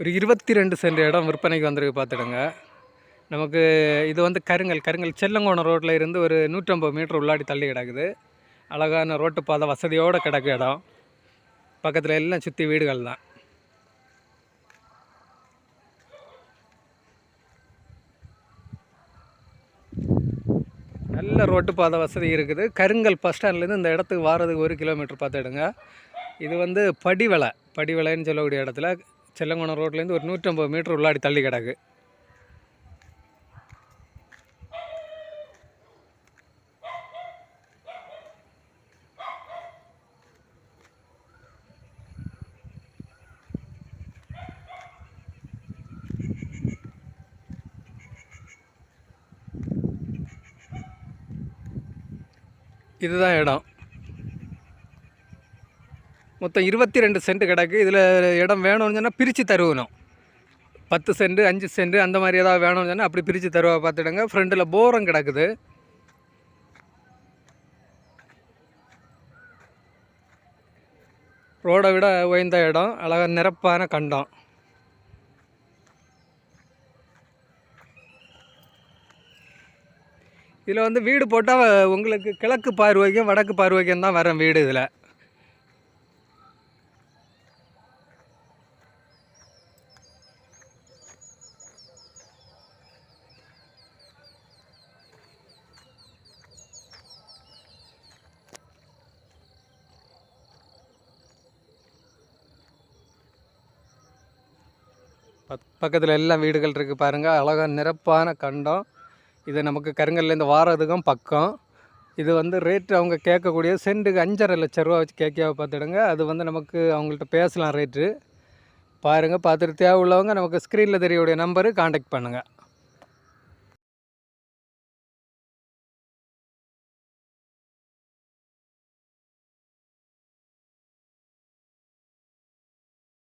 ஒரு இருபத்தி ரெண்டு சென்ட் இடம் விற்பனைக்கு வந்திருக்கு பார்த்துடுங்க. நமக்கு இது வந்து கருங்கல் கருங்கல் செல்லங்கோணம் ரோட்டில் இருந்து ஒரு நூற்றம்பது மீட்டர் உள்ளாடி தள்ளி கிடக்குது. அழகான ரோட்டு பாதை வசதியோடு கிடக்கு இடம். பக்கத்தில் எல்லாம் சுற்றி வீடுகள் தான். நல்ல ரோட்டு பாதை வசதி இருக்குது. கருங்கல் பஸ் ஸ்டாண்ட்லேருந்து இந்த இடத்துக்கு வாரதுக்கு ஒரு கிலோமீட்டர் பார்த்துடுங்க. இது வந்து படிவலை படிவலைன்னு சொல்லக்கூடிய இடத்துல செல்லங்கோணம் ரோட்லேருந்து ஒரு நூற்றம்பது மீட்டர் உள்ளாடி தள்ளி கிடக்கு. இதுதான் இடம். மொத்தம் இருபத்தி ரெண்டு சென்ட் கிடக்கு. இதில் இடம் வேணும்னு சொன்னால் பிரித்து தருவணும். பத்து சென்ட் அஞ்சு சென்ட் அந்த மாதிரி ஏதாவது வேணும்னு சொன்னால் அப்படி பிரித்து தருவா பார்த்துடுங்க. ஃப்ரெண்டில் போரம் கிடக்குது. ரோடை விட உயர்ந்த இடம் அழகாக நிரப்பான கண்டம். இதில் வந்து வீடு போட்டால் உங்களுக்கு கிழக்கு பார்வைக்கும் வடக்கு பார்வைக்கும் தான் வரேன் வீடு இதில். பக் பக்கத்தில் எல்லாம் வீடுகள் இருக்குது பாருங்கள் அழகாக நிரப்பான கண்டம். இது நமக்கு கருங்கல்லேருந்து வாரதுக்கும் பக்கம். இது வந்து ரேட்டு அவங்க கேட்கக்கூடிய சென்ட்டுக்கு அஞ்சரை லட்ச ரூபா வச்சு கேட்க பார்த்துடுங்க. அது வந்து நமக்கு அவங்கள்ட்ட பேசலாம் ரேட்டு பாருங்கள் பார்த்துட்டு தேவை உள்ளவங்க நமக்கு ஸ்க்ரீனில் தெரியக்கூடிய நம்பரு காண்டாக்ட் பண்ணுங்கள்